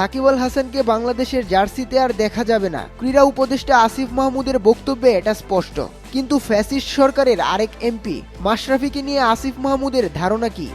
সাকিব আল হাসানকে বাংলাদেশের জার্সিতে আর দেখা যাবে না। ক্রীড়া উপদেষ্টা আসিফ মাহমুদের বক্তব্যে এটা স্পষ্ট। কিন্তু ফ্যাসিস্ট সরকারের আরেক এমপি মাশরাফিকে নিয়ে আসিফ মাহমুদের ধারণা কি?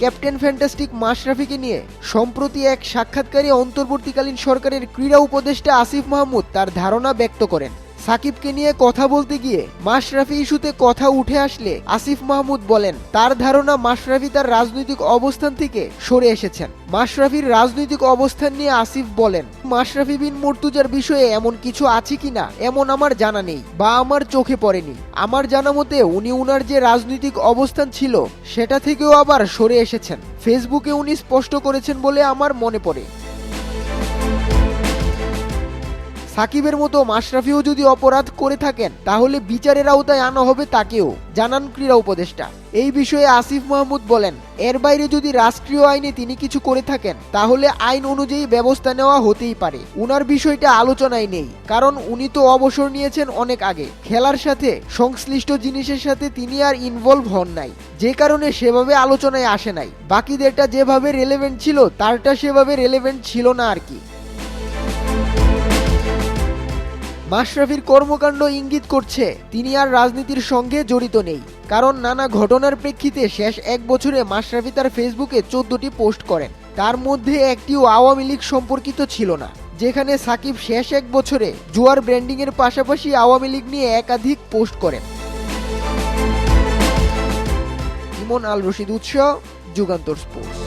ক্যাপ্টেন ফ্যান্টাস্টিক মাশরাফিকে নিয়ে সম্প্রতি এক সাক্ষাৎকারে অন্তর্বর্তীকালীন সরকারের ক্রীড়া উপদেষ্টা আসিফ মাহমুদ তার ধারণা ব্যক্ত করেন। সাকিবকে নিয়ে কথা বলতে গিয়ে মাশরাফি ইস্যুতে কথা উঠে আসলে আসিফ মাহমুদ বলেন, তার ধারণা মাশরাফি তার রাজনৈতিক অবস্থান থেকে সরে এসেছেন। মাশরাফির রাজনৈতিক অবস্থান নিয়ে আসিফ বলেন, মাশরাফি বিন মুর্তুজার বিষয়ে এমন কিছু আছে কিনা, এমন আমার জানা নেই বা আমার চোখে পড়েনি। আমার জানা মতে উনি উনার যে রাজনৈতিক অবস্থান ছিল, সেটা থেকেও আবার সরে এসেছেন। ফেসবুকে উনি স্পষ্ট করেছেন বলে আমার মনে পড়ে। সাকিবের মতো মাশরাফিও যদি অপরাধ করে থাকেন, তাহলে বিচারের আওতায় আনা হবে তাকেও। জানান ক্রীড়া উপদেষ্টা। এই বিষয়ে আসিফ মাহমুদ বলেন, এর বাইরে যদি রাষ্ট্রীয় আইনে তিনি কিছু করে থাকেন, তাহলে আইন অনুযায়ী ব্যবস্থা নেওয়া হতেই পারে। উনার বিষয়টা আলোচনায় নেই, কারণ উনি তো অবসর নিয়েছেন অনেক আগে। খেলার সাথে সংশ্লিষ্ট জিনিসের সাথে তিনি আর ইনভলভ হন নাই। যে কারণে সেভাবে আলোচনায় আসে নাই। বাকিদেরটা যেভাবে রেলেভেন্ট ছিল, তারটা সেভাবে রেলেভেন্ট ছিল না আর কি। মাশরাফির কর্মকাণ্ড ইঙ্গিত করছে, তিনি আর রাজনীতির সঙ্গে জড়িত নেই। কারণ নানা ঘটনার প্রেক্ষিতে শেষ এক বছরে মাশরাফি তার ফেসবুকে চোদ্দটি পোস্ট করেন। তার মধ্যে একটিও আওয়ামী লীগ সম্পর্কিত ছিল না, যেখানে সাকিব শেষ এক বছরে জুয়ার ব্র্যান্ডিং এর পাশাপাশি আওয়ামী লীগ নিয়ে একাধিক পোস্ট করেন। ইমন আল রশিদ উৎস, যুগান্তর স্পোর্টস।